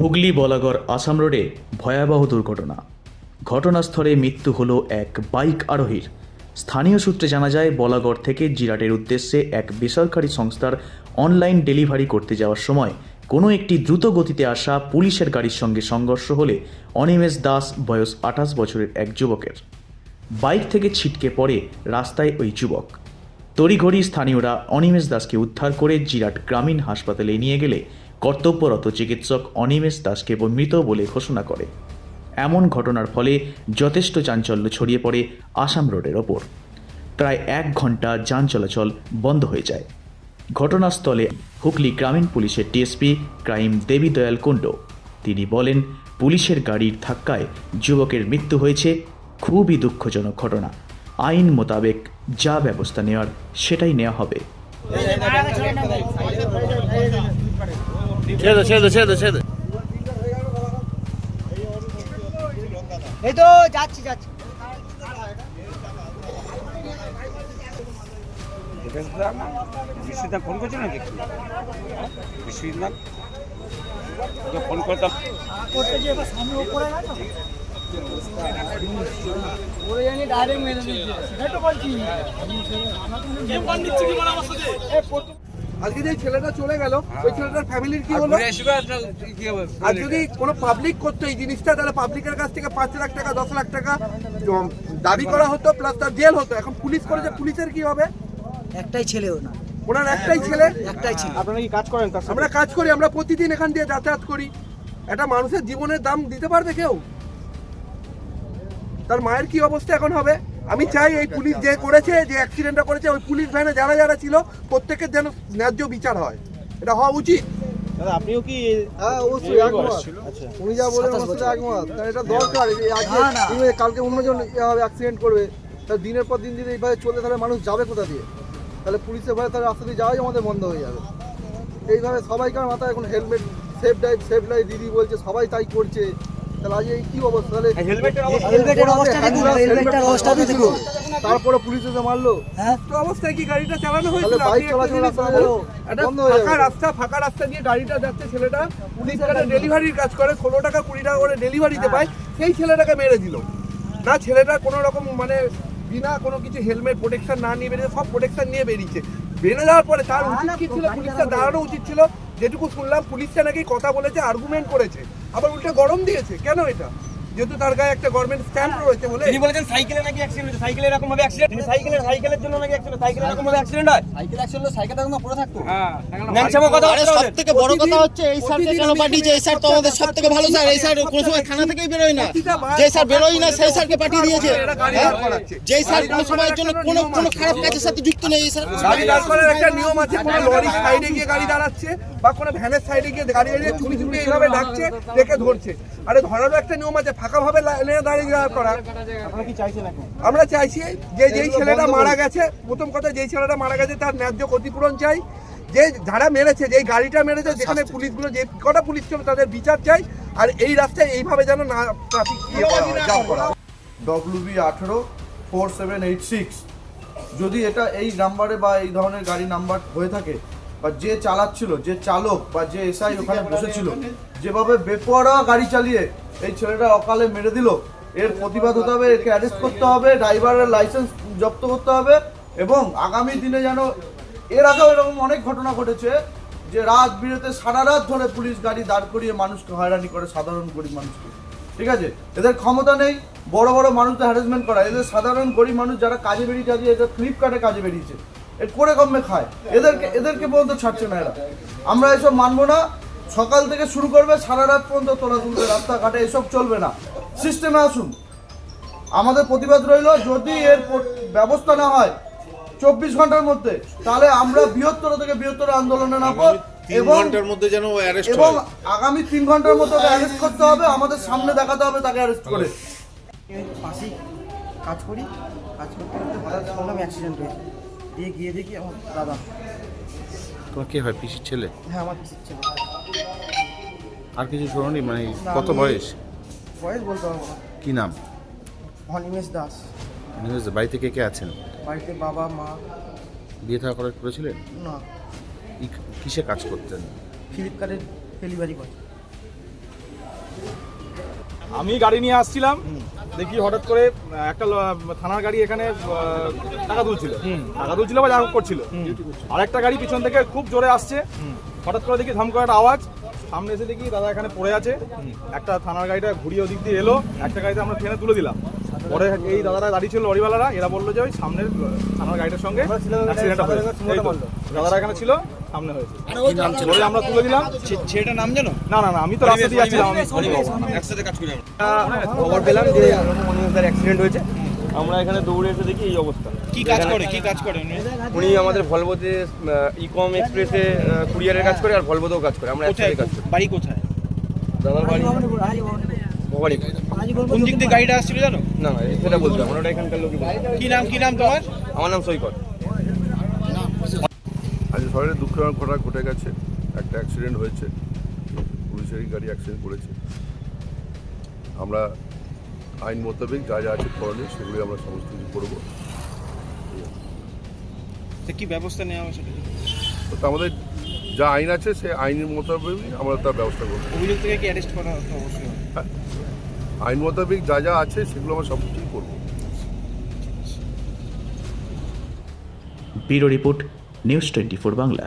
হুগলি বলাগড় আসাম রোডে ভয়াবহ দুর্ঘটনা। ঘটনাস্থলে মৃত্যু হলো এক বাইক আরোহীর। স্থানীয় সূত্রে জানা যায়, বলাগড় থেকে জিরাটের উদ্দেশ্যে এক বেসরকারি সংস্থার অনলাইন ডেলিভারি করতে যাওয়ার সময় কোনো একটি দ্রুত গতিতে আসা পুলিশের গাড়ির সঙ্গে সংঘর্ষ হলে অনিমেষ দাস বয়স আঠাশ বছরের এক যুবকের। বাইক থেকে ছিটকে পড়ে রাস্তায় ওই যুবক। তড়িঘড়ি স্থানীয়রা অনিমেষ দাসকে উদ্ধার করে জিরাট গ্রামীণ হাসপাতালে নিয়ে গেলে কর্তব্যরত চিকিৎসক অনিমেষ দাসকে মৃত বলে ঘোষণা করে এমন ঘটনার ফলে যথেষ্ট চাঞ্চল্য ছড়িয়ে পড়ে আসাম রোডের ওপর প্রায় এক ঘণ্টা যান চলাচল বন্ধ হয়ে যায় ঘটনাস্থলে হুগলি গ্রামীণ পুলিশের ডিএসপি ক্রাইম দেবী দয়াল কুণ্ড তিনি বলেন পুলিশের গাড়ির ধাক্কায় যুবকের মৃত্যু হয়েছে খুবই দুঃখজনক ঘটনা আইন মোতাবেক যা ব্যবস্থা নেওয়ার সেটাই নেওয়া হবে ছেড়ে দে, ছেড়ে দে, ছেড়ে দে, ছেড়ে দে। এই তো যাচ্ছি যাচ্ছি। বিশ্বজিৎ ফোন করছিল নাকি? বিশ্বজিৎ না ফোন করতাম আজকে যে ছেলেটা চলে গেল ওই ছেলেটার ফ্যামিলির কি হলো আর হবে? আর যদি কোনো পাবলিক করতো এই জিনিসটা তাহলে পাবলিকের কাছ থেকে পাঁচ লাখ টাকা দশ লাখ টাকা দাবি করা হতো প্লাস তার জেল হতো। এখন পুলিশ করেছে পুলিশের কি হবে? একটাই ছেলেও না ওনার একটাই ছেলে? একটাই ছেলে। আপনারা কি কাজ করেন আমরা কাজ করি আমরা প্রতিদিন এখান দিয়ে যাতায়াত করি। একটা মানুষের জীবনের দাম দিতে পারবে কেউ? তার মায়ের কি অবস্থা এখন হবে? আমি চাই এই পুলিশ যে করেছে যে অ্যাক্সিডেন্টটা করেছে ওই পুলিশ ভ্যানে যারা যারা ছিল প্রত্যেকের যেন ন্যায্য বিচার হয়। এটা হওয়া উচিত। হ্যাঁ অবশ্যই একমত। উনি যা একমত। কারণ এটা দরকার এই আজকে না, না। তুমি কালকে অন্যজন অ্যাক্সিডেন্ট করবে তাহলে দিনের পর দিন যদি এইভাবে তাহলে মানুষ যাবে কোথা দিয়ে? তাহলে পুলিশের ভয়ে রাস্তা দিয়ে যাওয়াই আমাদের বন্ধ হয়ে যাবে। এইভাবে সবাইকার মাথায় এখন helmet safe drive safe drive দিদি বলছে সবাই তাই করছে। তারপরে পুলিশ এসে মারলো। হ্যাঁ? অবস্থায় কি গাড়িটা চালানো হয়েছিল? হয়ে ফাঁকা রাস্তা ফাঁকা রাস্তা দিয়ে গাড়িটা যাচ্ছে ছেলেটা। পুলিশ ডেলিভারির কাজ করে ষোলো টাকা কুড়ি টাকা করে ডেলিভারিতে পায়। সেই ছেলেটাকে মেরে দিল। না ছেলেটা কোনো রকম মানে বিনা কোনো কিছু হেলমেট প্রোটেকশন না নিয়ে বেরিয়ে সব প্রোটেকশন নিয়ে বেরিয়েছে। বেরিয়ে যাওয়ার পরে তার উচিত কি ছিল পুলিশটা দাঁড়ানো উচিত ছিল। যেটুকু শুনলাম পুলিশটা নাকি কথা বলেছে আর্গুমেন্ট করেছে। আবার উল্টে গরম দিয়েছে। কেন এটা? যেহেতু তার গায়ে একটা গভর্নমেন্ট স্ট্যাম্প রয়েছে বলে তিনি বলেছেন সাইকেলে নাকি অ্যাক্সিডেন্ট হয়েছে। সাইকেলে এরকম ভাবে অ্যাক্সিডেন্ট তিনি সাইকেলের সাইকেলের জন্য নাকি অ্যাক্সিডেন্ট সাইকেলে এরকম ভাবে অ্যাক্সিডেন্ট হয়? সাইকেল অ্যাক্সিডেন্ট সাইকেল তখন পড়ে থাকতো। হ্যাঁ ন্যাংসামো কথা আরে হচ্ছে সব থেকে বড় কথা হচ্ছে এই স্যারকে কেন পাঠিয়েছে এই স্যার তো আমাদের সব থেকে ভালো স্যার এই স্যার কোনো সময় থানা থেকেই বেরোয় না। যে স্যার বেরোয় না সেই স্যারকে পাঠিয়ে দিয়েছে। হ্যাঁ? যে স্যার কোনো সময়ের জন্য কোনো কোনো খারাপ কাজের সাথে যুক্ত নেই এই স্যার গাড়ি দাঁড় করার একটা নিয়ম আছে কোনো লরির সাইডে গিয়ে গাড়ি দাঁড়াচ্ছে। বা কোনো ভ্যানের সাইডে গিয়ে গাড়ি দাঁড়িয়ে চুপি চুপি এইভাবে ডাকছে দেখে ধরছে। আরে ধরারও একটা নিয়ম আছে ফাঁকা ভাবে লেনে দাঁড়িয়ে দাঁড় করা। আমরা চাইছি যে যেই ছেলেটা মারা গেছে প্রথম কথা যেই ছেলেটা মারা গেছে তার ন্যায্য ক্ষতিপূরণ চাই। যে যারা মেরেছে যেই গাড়িটা মেরেছে যেখানে পুলিশগুলো যে কটা পুলিশ ছিল তাদের বিচার চাই আর এই রাস্তায় এইভাবে যেন না ট্রাফিক করা। জাম ডব্লিউবি আঠেরো ফোর সেভেন এইট সিক্স যদি এটা এই নাম্বারে বা এই ধরনের গাড়ি নাম্বার হয়ে থাকে বা যে চালাচ্ছিল যে চালক বা যে এসআই ওখানে বসেছিল যেভাবে বেপরোয়া গাড়ি চালিয়ে এই ছেলেটা অকালে মেরে দিল এর প্রতিবাদ হতে হবে একে অ্যারেস্ট করতে হবে ড্রাইভারের লাইসেন্স জব্দ করতে হবে এবং আগামী দিনে যেন এর আগেও এরকম অনেক ঘটনা ঘটেছে যে রাত বিরেতে সারা রাত ধরে পুলিশ গাড়ি দাঁড় করিয়ে মানুষকে হয়রানি করে সাধারণ গরিব মানুষকে। ঠিক আছে? এদের ক্ষমতা নেই বড় বড় মানুষদের হ্যারাসমেন্ট করা। এদের সাধারণ গরিব মানুষ যারা কাজে বেরিয়েছে আজকে এদের ফ্লিপকার্টে কাজে বেরিয়েছে। করে কমে খায়। এদেরকে এদেরকে পর্যন্ত ছাড়ছে না এরা। আমরা এসব মানবো না। সকাল থেকে শুরু করবে সারা রাত পর্যন্ত তোলা তুলবে রাস্তাঘাটে এসব চলবে না। সিস্টেমে আসুন। আমাদের প্রতিবাদ রইল যদি এর ব্যবস্থা না হয় চব্বিশ ঘণ্টার মধ্যে তাহলে আমরা বৃহত্তর থেকে বৃহত্তর আন্দোলনে নামবো এবং ঘণ্টার মধ্যে যেন এবং আগামী তিন ঘণ্টার মধ্যে অ্যারেস্ট করতে হবে আমাদের সামনে দেখাতে হবে তাকে অ্যারেস্ট করে। পাশেই কাজ করি। কাজ করতে করতে হঠাৎ অ্যাক্সিডেন্ট হয়েছে। দিয়ে গিয়ে দেখি আমার দাদা। তোমার কে হয় পিসির ছেলে? হ্যাঁ আমার পিসির ছেলে। আর কিছু শোনি মানে কত বয়স? বয়স বলতে পারব না। কি নাম? অনিমেষ দাস। নিউজ বাড়িতে কে কে আছেন? বাড়িতে বাবা মা। বিয়ে থাকা করে করেছিলেন? না। কিসে কাজ করতেন? ফ্লিপকার্টের ডেলিভারি করে আমি গাড়ি নিয়ে আসছিলাম দেখি হঠাৎ করে একটা থানার গাড়ি এখানে টাকা তুলছিল। টাকা তুলছিল বা যা করছিল। আর একটা গাড়ি পিছন থেকে খুব জোরে আসছে। হঠাৎ করে দেখি ধম একটা আওয়াজ। সামনে এসে দেখি দাদা এখানে পড়ে আছে। একটা থানার গাড়িটা ঘুরিয়ে ওদিক দিয়ে এলো। একটা গাড়িতে আমরা ট্রেনে তুলে দিলাম। পরে এই দাদারা দাঁড়িয়ে ছিল লরিওয়ালারা। এরা বলল যে ওই সামনের থানার গাড়িটার সঙ্গে দাদারা এখানে ছিল। সামনে হয়েছে। বলে আমরা তুলে দিলাম। ছেলেটার নাম জানো না না না আমি তো রাস্তা দিয়ে যাচ্ছিলাম আমি একসাথে কাজ করি খবর পেলাম যে অ্যাক্সিডেন্ট হয়েছে। আমরা এখানে দৌড়ে এসে দেখি এই অবস্থা। কি কাজ করে? কি কাজ করে উনি? আমাদের ভলভোতে ইকম এক্সপ্রেসে কুরিয়ারের কাজ করে আর ভলভোতেও কাজ করে। আমরা একসাথে কাজ করি। বাড়ি কোথায়? দাদার বাড়ি। ভবানী। কোন দিক দিয়ে গাড়িটা আসছিল জানো? না না সেটা বলতে আমরা ওটা এখানকার লোকই কি নাম কি নাম তোমার? আমার নাম সৈকত। শহরে দুঃখজনক ঘটনা ঘটে গেছে। একটা অ্যাক্সিডেন্ট হয়েছে। পুলিশেরই গাড়ি অ্যাক্সিডেন্ট করেছে। আমরা আইন মোতাবেক যা যা আছে করণীয় সেগুলি আমরা সমস্ত কিছু করব। কি ব্যবস্থা নেওয়া হবে সেটা তো আমাদের যা আইন আছে সে আইনের মোতাবেকই আমরা তার ব্যবস্থা করব। অভিযোগ থেকে কি অ্যারেস্ট করা অবশ্যই? আইন মোতাবেক যা যা আছে সেগুলো আমরা সব কিছুই করব। Bureau report news twenty Bangla.